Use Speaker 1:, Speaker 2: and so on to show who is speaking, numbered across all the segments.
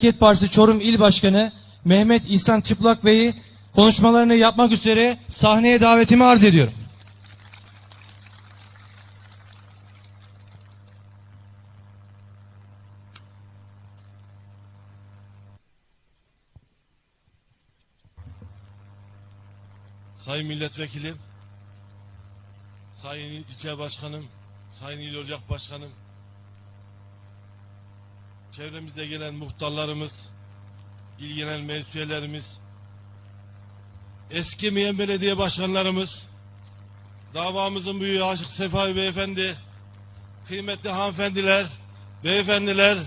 Speaker 1: Hareket Partisi Çorum İl Başkanı Mehmet İhsan Çıplak Bey'i konuşmalarını yapmak üzere sahneye davetimi arz ediyorum.
Speaker 2: Sayın Milletvekilim, Sayın İlçe Başkanım, Sayın İl Ocak Başkanım, çevremizde gelen muhtarlarımız, il genel meclis üyelerimiz, eskimeyen belediye başkanlarımız, davamızın büyüğü Aşık Sefai Beyefendi, kıymetli hanımefendiler, beyefendiler,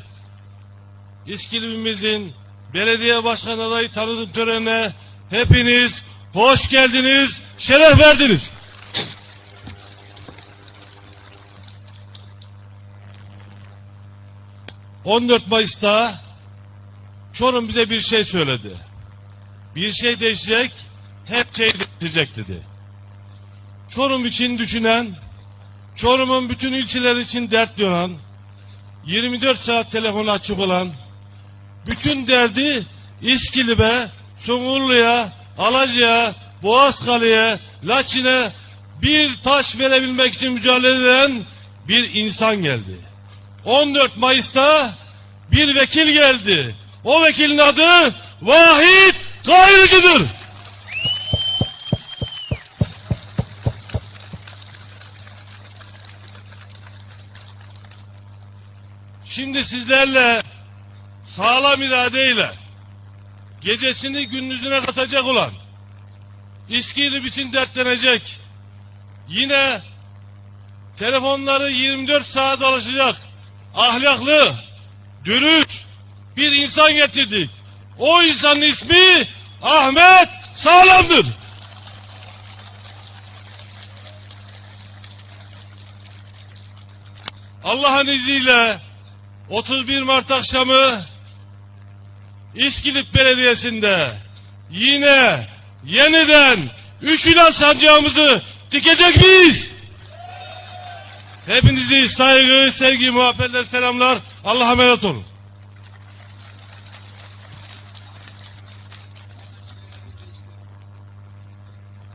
Speaker 2: İskilibimizin belediye başkan adayı tanıtım törenine hepiniz hoş geldiniz, şeref verdiniz. ...14 Mayıs'ta... ...Çorum bize bir şey söyledi. Bir şey değişecek... ...hep şey değişecek dedi. Çorum için düşünen... ...Çorum'un bütün ilçeler için dertli olan... 24 saat telefonu açık olan bütün derdi İskilip'e, Sungurlu'ya, Alacı'ya, Boğazkalı'ya, Laçin'e bir taş verebilmek için mücadele eden bir insan geldi. 14 Mayıs'ta bir vekil geldi. O vekilin adı Vahit Gayrıcı'dır. Şimdi sizlerle sağlam iradeyle gecesini gündüzüne katacak olan İskilip için dertlenecek yine telefonları 24 saat alışacak ahlaklı dürüst bir insan getirdik. O insanın ismi Ahmet Sağlam'dır. Allah'ın izniyle 31 Mart akşamı İskilip Belediyesi'nde yine yeniden üç ilan sancağımızı dikecek miyiz? Hepinizi saygı, sevgi, muhabbetler, selamlar. Allah'a emanet olun.